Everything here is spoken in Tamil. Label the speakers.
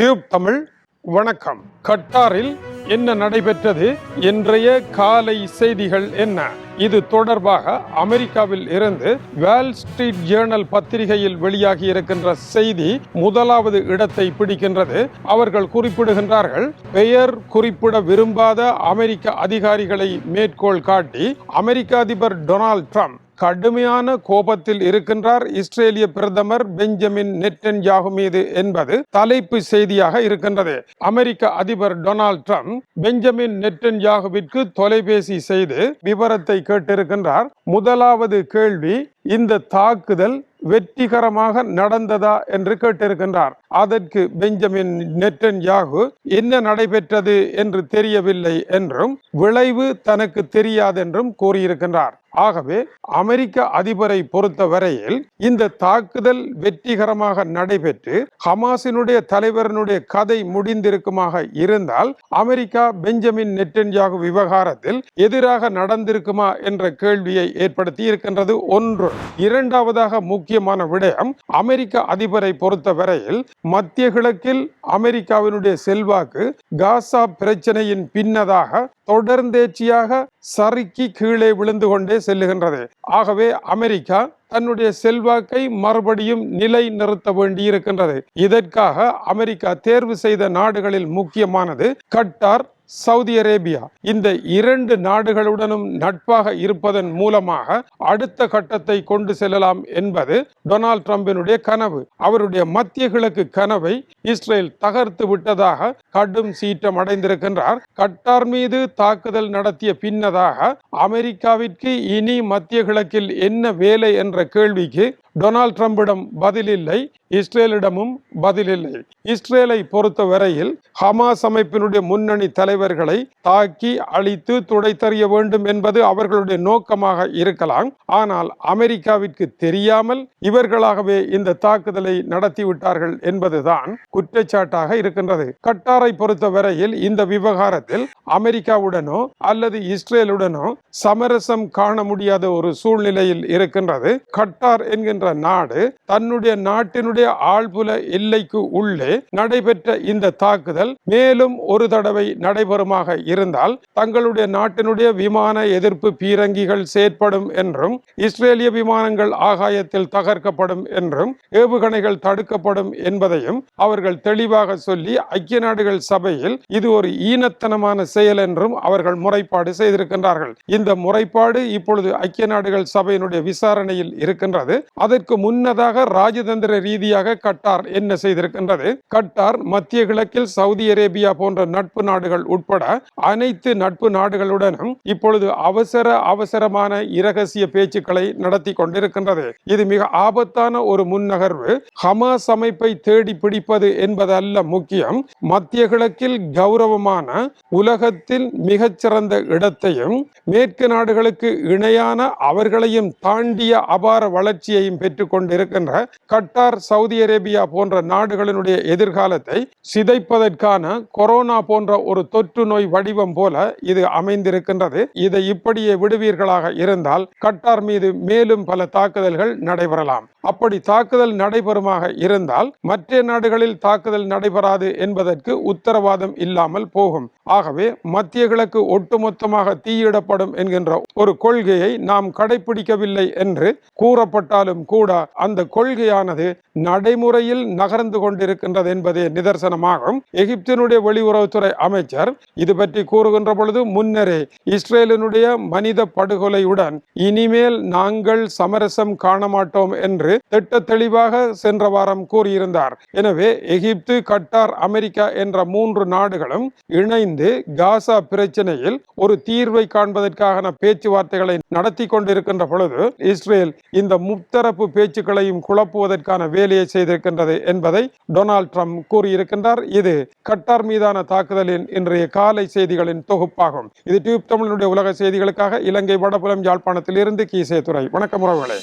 Speaker 1: டியூப் தமிழ் வணக்கம். கட்டாரில் என்ன நடைபெற்றது? இன்றைய காலை செய்திகள் என்ன? இது தொடர்பாக அமெரிக்காவில் இருந்து வேல் ஸ்ட்ரீட் ஜேர்னல் பத்திரிகையில் வெளியாகி இருக்கின்ற செய்தி முதலாவது இடத்தை பிடிக்கின்றது. அவர்கள் குறிப்பிடுகின்றார்கள் பெயர் குறிப்பிட விரும்பாத அமெரிக்க அதிகாரிகளை மேற்கோள் காட்டி அமெரிக்க அதிபர் டொனால்ட் ட்ரம்ப் கடுமையான கோபத்தில் இருக்கின்றார் இஸ்ரேலிய பிரதமர் பெஞ்சமின் நெட்டன்யாகு மீது என்பது தலைப்பு செய்தியாக இருக்கின்றது. அமெரிக்க அதிபர் டொனால்ட் ட்ரம்ப் பெஞ்சமின் நெட்டன்யாகுவிற்கு தொலைபேசி செய்து விவரத்தை கேட்டிருக்கின்றார். முதலாவது கேள்வி இந்த தாக்குதல் வெற்றிகரமாக நடந்ததா என்று கேட்டிருக்கின்றார். அதற்கு பெஞ்சமின் நெட்டன்யாகு என்ன நடைபெற்றது என்று தெரியவில்லை என்றும் விளைவு தனக்கு தெரியாதென்றும் கூறியிருக்கின்றார். ஆகவே அமெரிக்க அதிபரை பொறுத்தவரையில் இந்த தாக்குதல் வெற்றிகரமாக நடைபெற்று ஹமாஸினுடைய தலைவரனுடைய கதை முடிந்திருக்குமாக இருந்தால் அமெரிக்கா பெஞ்சமின் நெட்டன்யாகு விவகாரத்தில் எதிராக நடந்திருக்குமா என்ற கேள்வியை ஏற்படுத்தி இருக்கின்றது. ஒன்று. இரண்டாவதாக முக்கியமான விடயம் அமெரிக்க அதிபரை பொறுத்தவரையில் மத்திய கிழக்கில் அமெரிக்காவினுடைய செல்வாக்கு காசா பிரச்சனையின் பின்னதாக தொடர்ந்தேச்சியாக சறுக்கி கீழே விழுந்து கொண்டே செல்லுகின்றது. ஆகவே அமெரிக்கா தன்னுடைய செல்வாக்கை மறுபடியும் நிலை நிறுத்த வேண்டியிருக்கின்றது. இதற்காக அமெரிக்கா தேர்வு செய்த நாடுகளில் முக்கியமானது கட்டார் சவுதி அரேபியா இந்த இரண்டு நாடுகளுடனும் நட்பாக இருப்பதன் மூலமாக அடுத்த கட்டத்தை கொண்டு செல்லலாம் என்பது டொனால்ட் ட்ரம்பினுடைய கனவு. அவருடைய மத்திய கிழக்கு கனவை இஸ்ரேல் தகர்த்து விட்டதாக கடும் சீற்றம் அடைந்திருக்கின்றார். கட்டார் மீது தாக்குதல் நடத்திய பின்னதாக அமெரிக்காவிற்கு இனி மத்திய கிழக்கில் என்ன வேலை என்ற கேள்விக்கு டொனால்ட் ட்ரம்பிடம் பதிலில்லை இஸ்ரேலிடமும் பதிலில்லை. இஸ்ரேலை பொறுத்த வரையில் ஹமாஸ் அமைப்பினுடைய முன்னணி தலைவர்களை தாக்கி அழித்து துடைத்தறிய வேண்டும் என்பது அவர்களுடைய நோக்கமாக இருக்கலாம். ஆனால் அமெரிக்காவிற்கு தெரியாமல் இவர்களாகவே இந்த தாக்குதலை நடத்திவிட்டார்கள் என்பதுதான் குற்றச்சாட்டாக இருக்கின்றது. கட்டாரை பொறுத்த வரையில் இந்த விவகாரத்தில் அமெரிக்காவுடனோ அல்லது இஸ்ரேலுடனோ சமரசம் காண முடியாத ஒரு சூழ்நிலையில் இருக்கின்றது. கட்டார் என்கின்ற என்ற நாடு தன்னுடைய நாட்டினுடைய ஆழ்புல எல்லைக்கு உள்ளே நடைபெற்ற இந்த தாக்குதல் மேலும் ஒரு தடவை நடைபெறுமாக இருந்தால் தங்களுடைய நாட்டினுடைய விமான எதிர்ப்பு பீரங்கிகள் செயற்படும் என்றும் இஸ்ரேலிய விமானங்கள் ஆகாயத்தில் தகர்க்கப்படும் என்றும் ஏவுகணைகள் தடுக்கப்படும் என்பதையும் அவர்கள் தெளிவாக சொல்லி ஐக்கிய நாடுகள் சபையில் இது ஒரு ஈனத்தனமான செயல் என்றும் அவர்கள் முறைப்பாடு செய்திருக்கின்றார்கள். இந்த முறைப்பாடு இப்பொழுது ஐக்கிய நாடுகள் சபையினுடைய விசாரணையில் இருக்கின்றது. அதற்கு முன்னதாக ராஜதந்திர ரீதியாக கட்டார் என்ன செய்திருக்கின்றது? கட்டார் மத்திய கிழக்கில் சவுதி அரேபியா போன்ற நட்பு நாடுகள் உட்பட அனைத்து நட்பு நாடுகளுடனும் இப்பொழுது அவசர அவசரமான இரகசிய பேச்சுக்களை நடத்தி கொண்டிருக்கின்றது. இது மிக ஆபத்தான ஒரு முன்னகர்வு. ஹமாஸ் அமைப்பை தேடி பிடிப்பது என்பதல்ல முக்கியம். மத்திய கிழக்கில் கௌரவமான உலகத்தில் மிகச்சிறந்த இடத்தையும் மேற்கு நாடுகளுக்கு இணையான அவர்களையும் தாண்டிய அபார வளர்ச்சியையும் பெற்று கொண்டிருக்கின்ற கட்டார் சவுதி அரேபியா போன்ற நாடுகளினுடைய எதிர்காலத்தை சிதைப்பதற்கான கொரோனா போன்ற ஒரு தொற்று நோய் வடிவம் போல இது அமைந்திருக்கின்றது. இதை இப்படியே விடுவீர்களாக இருந்தால் கட்டார் மீது மேலும் பல தாக்குதல்கள் நடைபெறலாம். அப்படி தாக்குதல் நடைபெறுமாக இருந்தால் மற்ற நாடுகளில் தாக்குதல் நடைபெறாது என்பதற்கு உத்தரவாதம் இல்லாமல் போகும். ஆகவே மத்திய கிழக்கு ஒட்டுமொத்தமாக தீயிடப்படும் என்கின்ற ஒரு கொள்கையை நாம் கடைபிடிக்கவில்லை என்று கூறப்பட்டாலும் கூட அந்த கொள்கையானது நடைமுறையில் நகர்ந்து கொண்டிருக்கின்றது என்பதே நிதர்சனமாகும். எகிப்தினுடைய வெளியுறவுத்துறை அமைச்சர் இது பற்றி கூறுகின்ற பொழுது முன்னரே இஸ்ரேலினுடைய மனித படுகொலையுடன் இனிமேல் நாங்கள் சமரசம் காண மாட்டோம் என்று திட்ட தெளிவாக சென்ற வாரம் கூறியிருந்தார். எனவே எகிப்து கட்டார் அமெரிக்கா என்ற மூன்று நாடுகளும் இணைந்து காசா பிரச்சனையில் ஒரு தீர்வை காண்பதற்கான பேச்சுவார்த்தைகளை நடத்தி கொண்டிருக்கின்ற பொழுது இஸ்ரேல் இந்த முத்தரப்பு பேச்சுக்களையும் குழப்புவதற்கான வேலையை செய்திருக்கின்றது என்பதை டொனால்ட் ட்ரம்ப் கூறியிருக்கின்றார். இது கட்டார் மீதான தாக்குதலின் இன்றைய காலை செய்திகளின் தொகுப்பாகும். இது டியூப் தமிழனுடைய உலக செய்திகளுக்காக இலங்கை வடபுலம் யாழ்ப்பாணத்தில் இருந்து கீசே துறை வணக்கம் உறவுகளே.